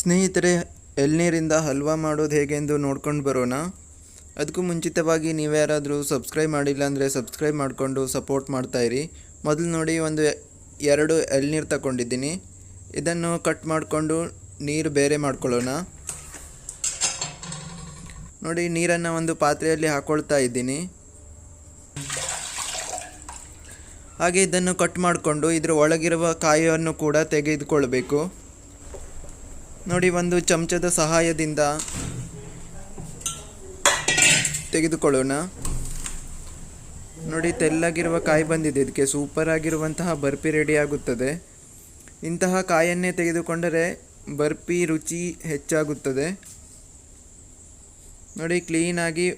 ಸ್ನೇಹಿತರೆ, ಎಳ್ನೀರಿಂದ ಹಲ್ವಾ ಮಾಡೋದು ಹೇಗೆಂದು ನೋಡ್ಕೊಂಡು ಬರೋಣ? ಅದಕ್ಕೂ ಮುಂಚಿತವಾಗಿ ನೀವು ಯಾರಾದರೂ ಸಬ್ಸ್ಕ್ರೈಬ್ ಮಾಡಿಲ್ಲ ಅಂದರೆ ಸಬ್ಸ್ಕ್ರೈಬ್ ಮಾಡಿಕೊಂಡು ಸಪೋರ್ಟ್ ಮಾಡ್ತಾಯಿರಿ ಮೊದಲು ನೋಡಿ ಒಂದು ಎರಡು ಎಳ್ನೀರು ತಗೊಂಡಿದ್ದೀನಿ ಇದನ್ನು ಕಟ್ ಮಾಡಿಕೊಂಡು ನೀರು ಬೇರೆ ಮಾಡ್ಕೊಳ್ಳೋಣ. ನೋಡಿ, ನೀರನ್ನು ಒಂದು ಪಾತ್ರೆಯಲ್ಲಿ ಹಾಕ್ಕೊಳ್ತಾ ಇದ್ದೀನಿ. ಹಾಗೆ ಇದನ್ನು ಕಟ್ ಮಾಡಿಕೊಂಡು ಇದರ ಒಳಗಿರುವ ಕಾಯಿಯನ್ನು ಕೂಡ ತೆಗೆದುಕೊಳ್ಬೇಕು. ನೋಡಿ, ಒಂದು ಚಮಚದ ಸಹಾಯದಿಂದ ತೆಗೆದುಕೊಳ್ಳೋಣ. ನೋಡಿ, ತೆಳ್ಳಗಿರುವ ಕಾಯಿ ಬಂದಿದೆ. ಇದಕ್ಕೆ ಸೂಪರ್ ಆಗಿರುವಂತಹ ಬರ್ಫಿ ರೆಡಿ ಆಗುತ್ತದೆ. ಇಂತಹ ಕಾಯನ್ನೇ ತೆಗೆದುಕೊಂಡರೆ ಬರ್ಫಿ ರುಚಿ ಹೆಚ್ಚಾಗುತ್ತದೆ. ನೋಡಿ ಕ್ಲೀನಾಗಿ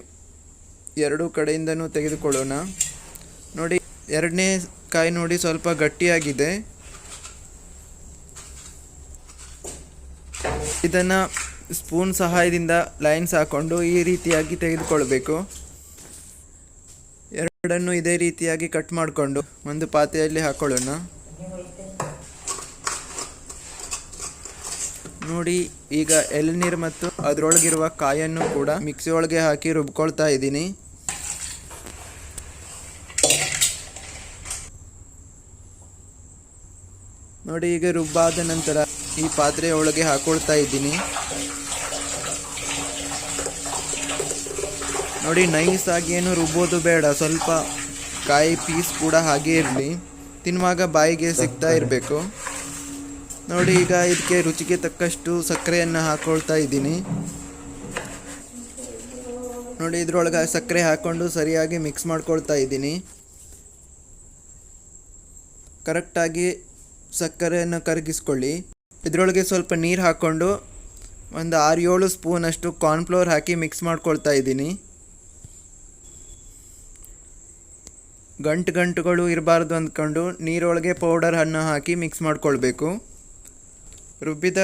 ಎರಡೂ ಕಡೆಯಿಂದನೂ ತೆಗೆದುಕೊಳ್ಳೋಣ. ನೋಡಿ, ಎರಡನೇ ಕಾಯಿ ನೋಡಿ ಸ್ವಲ್ಪ ಗಟ್ಟಿಯಾಗಿದೆ. ಇದನ್ನು ಸ್ಪೂನ್ ಸಹಾಯದಿಂದ ಲೈನ್ಸ್ ಹಾಕ್ಕೊಂಡು ಈ ರೀತಿಯಾಗಿ ತೆಗೆದುಕೊಳ್ಬೇಕು. ಎರಡನ್ನು ಇದೇ ರೀತಿಯಾಗಿ ಕಟ್ ಮಾಡಿಕೊಂಡು ಒಂದು ಪಾತ್ರೆಯಲ್ಲಿ ಹಾಕೊಳ್ಳೋಣ. ನೋಡಿ, ಈಗ ಎಳನೀರು ಮತ್ತು ಅದರೊಳಗಿರುವ ಕಾಯನ್ನು ಕೂಡ ಮಿಕ್ಸಿ ಒಳಗೆ ಹಾಕಿ ರುಬ್ಕೊಳ್ತಾ ಇದ್ದೀನಿ. ನೋಡಿ, ಈಗ ರುಬ್ಬಾದ ನಂತರ ಈ ಪಾತ್ರೆ ಒಳಗೆ ಹಾಕೊಳ್ತಾ ಇದ್ದೀನಿ. ನೋಡಿ ನೈಸ್ ಆಗಿ ಏನು ರುಬ್ಬೋದು ಬೇಡ. ಸ್ವಲ್ಪ ಕಾಯಿ ಪೀಸ್ ಕೂಡ ಹಾಗೆ ಇರಲಿ. ತಿನ್ನುವಾಗ ಬಾಯಿಗೆ ಸಿಗ್ತಾ ಇರಬೇಕು. ನೋಡಿ, ಈಗ ಇದಕ್ಕೆ ರುಚಿಗೆ ತಕ್ಕಷ್ಟು ಸಕ್ಕರೆಯನ್ನು ಹಾಕೊಳ್ತಾ ಇದ್ದೀನಿ. ನೋಡಿ, ಇದ್ರೊಳಗೆ ಸಕ್ಕರೆ ಹಾಕ್ಕೊಂಡು ಸರಿಯಾಗಿ ಮಿಕ್ಸ್ ಮಾಡ್ಕೊಳ್ತಾ ಇದ್ದೀನಿ. ಕರೆಕ್ಟಾಗಿ ಸಕ್ಕರೆಯನ್ನು ಕರಗಿಸ್ಕೊಳ್ಳಿ. ಇದರೊಳಗೆ ಸ್ವಲ್ಪ ನೀರು ಹಾಕ್ಕೊಂಡು ಒಂದು ಆರು ಏಳು ಸ್ಪೂನಷ್ಟು ಕಾರ್ನ್ಫ್ಲೋರ್ ಹಾಕಿ ಮಿಕ್ಸ್ ಮಾಡ್ಕೊಳ್ತಾ ಇದ್ದೀನಿ. ಗಂಟು ಗಂಟುಗಳು ಇರಬಾರ್ದು ಅಂದ್ಕೊಂಡು ನೀರೊಳಗೆ ಪೌಡರ್ ಹಣ್ಣು ಹಾಕಿ ಮಿಕ್ಸ್ ಮಾಡ್ಕೊಳ್ಬೇಕು. ರುಬ್ಬಿದ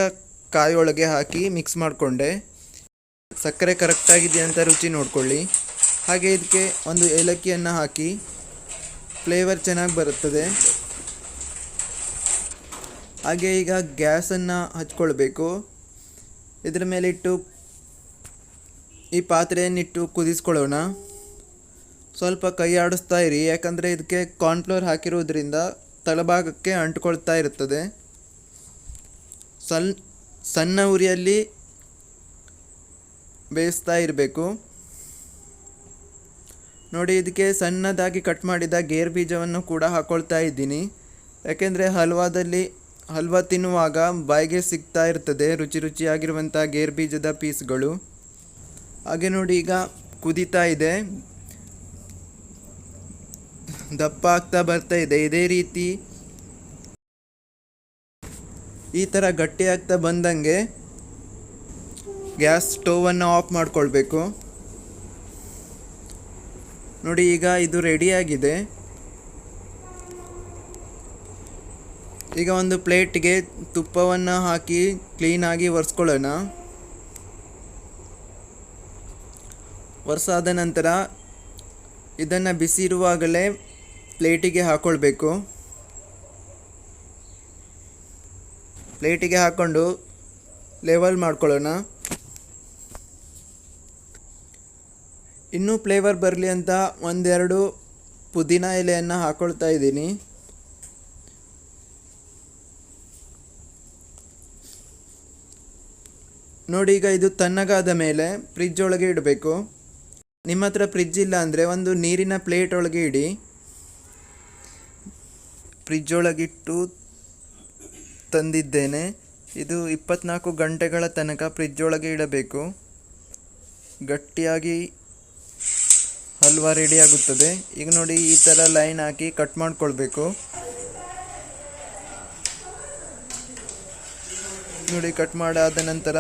ಕಾಯಿಯೊಳಗೆ ಹಾಕಿ ಮಿಕ್ಸ್ ಮಾಡಿಕೊಂಡೆ. ಸಕ್ಕರೆ ಕರೆಕ್ಟಾಗಿದೆಯಾ ಅಂತ ರುಚಿ ನೋಡ್ಕೊಳ್ಳಿ. ಹಾಗೆ ಇದಕ್ಕೆ ಒಂದು ಏಲಕ್ಕಿಯನ್ನು ಹಾಕಿ ಫ್ಲೇವರ್ ಚೆನ್ನಾಗಿ ಬರುತ್ತದೆ. ಹಾಗೆ ಈಗ ಗ್ಯಾಸನ್ನು ಹಚ್ಕೊಳ್ಬೇಕು. ಇದರ ಮೇಲಿಟ್ಟು ಈ ಪಾತ್ರೆಯನ್ನಿಟ್ಟು ಕುದಿಸ್ಕೊಳ್ಳೋಣ. ಸ್ವಲ್ಪ ಕೈ ಆಡಿಸ್ತಾ ಇರಿ, ಯಾಕಂದರೆ ಇದಕ್ಕೆ ಕಾರ್ನ್ಫ್ಲೋರ್ ಹಾಕಿರೋದ್ರಿಂದ ತಳಭಾಗಕ್ಕೆ ಅಂಟ್ಕೊಳ್ತಾ ಇರುತ್ತದೆ ಸಣ್ಣ ಸಣ್ಣ ಉರಿಯಲ್ಲಿ ಬೇಯಿಸ್ತಾ ಇರಬೇಕು. ನೋಡಿ, ಇದಕ್ಕೆ ಸಣ್ಣದಾಗಿ ಕಟ್ ಮಾಡಿದ ಗೇರ್ ಬೀಜವನ್ನು ಕೂಡ ಹಾಕ್ಕೊಳ್ತಾ ಇದ್ದೀನಿ. ಯಾಕೆಂದರೆ ಹಲ್ವಾದಲ್ಲಿ ಹಲ್ವಾ ತಿನ್ನುವಾಗ ಬಾಯಿಗೆ ಸಿಗ್ತಾ ಇರ್ತದೆ. ರುಚಿ ರುಚಿಯಾಗಿರುವಂಥ ಗೇರ್ ಬೀಜದ ಪೀಸ್ಗಳು. ಹಾಗೆ ನೋಡಿ ಈಗ ಕುದೀತಾ ಇದೆ. ದಪ್ಪ ಆಗ್ತಾ ಬರ್ತಾ ಇದೆ. ಇದೇ ರೀತಿ ಈ ಥರ ಗಟ್ಟಿ ಆಗ್ತಾ ಬಂದಂಗೆ ಗ್ಯಾಸ್ ಸ್ಟೋವನ್ನು ಆಫ್ ಮಾಡ್ಕೊಳ್ಬೇಕು. ನೋಡಿ ಈಗ ಇದು ರೆಡಿಯಾಗಿದೆ ಈಗ ಒಂದು ಪ್ಲೇಟ್ಗೆ ತುಪ್ಪವನ್ನು ಹಾಕಿ ಕ್ಲೀನಾಗಿ ಒರೆಸ್ಕೊಳ್ಳೋಣ. ಒರೆಸಾದ ನಂತರ ಇದನ್ನು ಬಿಸಿ ಇರುವಾಗಲೇ ಪ್ಲೇಟಿಗೆ ಹಾಕ್ಕೊಳ್ಬೇಕು ಪ್ಲೇಟಿಗೆ ಹಾಕ್ಕೊಂಡು ಲೆವೆಲ್ ಮಾಡ್ಕೊಳ್ಳೋಣ. ಇನ್ನೂ ಫ್ಲೇವರ್ ಬರಲಿ ಅಂತ ಒಂದೆರಡು ಪುದೀನ ಎಲೆಯನ್ನು ಹಾಕ್ಕೊಳ್ತಾ ಇದ್ದೀನಿ. ನೋಡಿ ಈಗ ಇದು ತಣ್ಣಗಾದ ಮೇಲೆ ಫ್ರಿಜ್ ಒಳಗೆ ಇಡಬೇಕು. ನಿಮ್ಮ ಹತ್ರ ಫ್ರಿಜ್ ಇಲ್ಲ ಅಂದರೆ ಒಂದು ನೀರಿನ ಪ್ಲೇಟ್ ಒಳಗೆ ಇಡಿ. ಫ್ರಿಜ್ ಒಳಗಿಟ್ಟು ತಂದಿದ್ದೇನೆ. ಇದು ಇಪ್ಪತ್ನಾಲ್ಕು ಗಂಟೆಗಳ ತನಕ ಫ್ರಿಜ್ ಒಳಗೆ ಇಡಬೇಕು. ಗಟ್ಟಿಯಾಗಿ ಹಲ್ವಾ ರೆಡಿ ಆಗುತ್ತದೆ. ಈಗ ನೋಡಿ ಈ ಥರ ಲೈನ್ ಹಾಕಿ ಕಟ್ ಮಾಡಿಕೊಳ್ಬೇಕು. ನೋಡಿ ಕಟ್ ಮಾಡಾದ ನಂತರ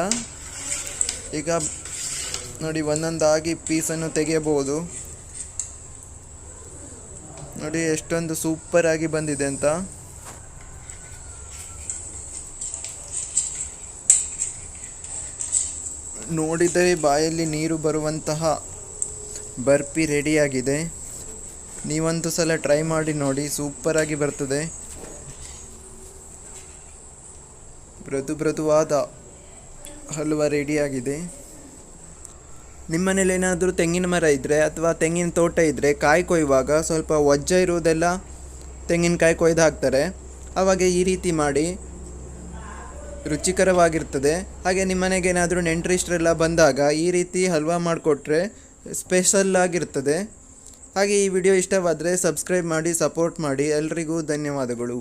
ಈಗ ನೋಡಿ, ಒಂದೊಂದಾಗಿ ಪೀಸನ್ನು ತೆಗೆಯಬಹುದು. ನೋಡಿ, ಎಷ್ಟೊಂದು ಸೂಪರ್ ಆಗಿ ಬಂದಿದೆ ಅಂತ. ನೋಡಿದರೆ ಬಾಯಲ್ಲಿ ನೀರು ಬರುವಂತಹ ಬರ್ಫಿ ರೆಡಿಯಾಗಿದೆ. ನೀವಂತೂ ಸಲ ಟ್ರೈ ಮಾಡಿ ನೋಡಿ ಸೂಪರಾಗಿ ಬರ್ತದೆ. ಮೃದು ಮೃದುವಾದ ಹಲ್ವ ರೆಡಿಯಾಗಿದೆ ನಿಮ್ಮನೇಲಿ ಏನಾದರೂ ತೆಂಗಿನ ಮರ ಇದ್ದರೆ ಅಥವಾ ತೆಂಗಿನ ತೋಟ ಇದ್ದರೆ ಕಾಯಿ ಕೊಯ್ಯುವಾಗ ಸ್ವಲ್ಪ ವಜ್ಜ ಇರುವುದೆಲ್ಲ ತೆಂಗಿನಕಾಯಿ ಕೊಯ್ದು ಹಾಕ್ತಾರೆ. ಆವಾಗ ಈ ರೀತಿ ಮಾಡಿ ರುಚಿಕರವಾಗಿರ್ತದೆ. ಹಾಗೆ ನಿಮ್ಮನೆಗೆ ಏನಾದರೂ ನೆಂಟರಿಷ್ಟರೆಲ್ಲ ಬಂದಾಗ ಈ ರೀತಿ ಹಲ್ವ ಮಾಡಿಕೊಟ್ರೆ ಸ್ಪೆಷಲ್ ಆಗಿರ್ತದೆ. ಹಾಗೆ ಈ ವಿಡಿಯೋ ಇಷ್ಟವಾದರೆ ಸಬ್ಸ್ಕ್ರೈಬ್ ಮಾಡಿ ಸಪೋರ್ಟ್ ಮಾಡಿ. ಎಲ್ರಿಗೂ ಧನ್ಯವಾದಗಳು.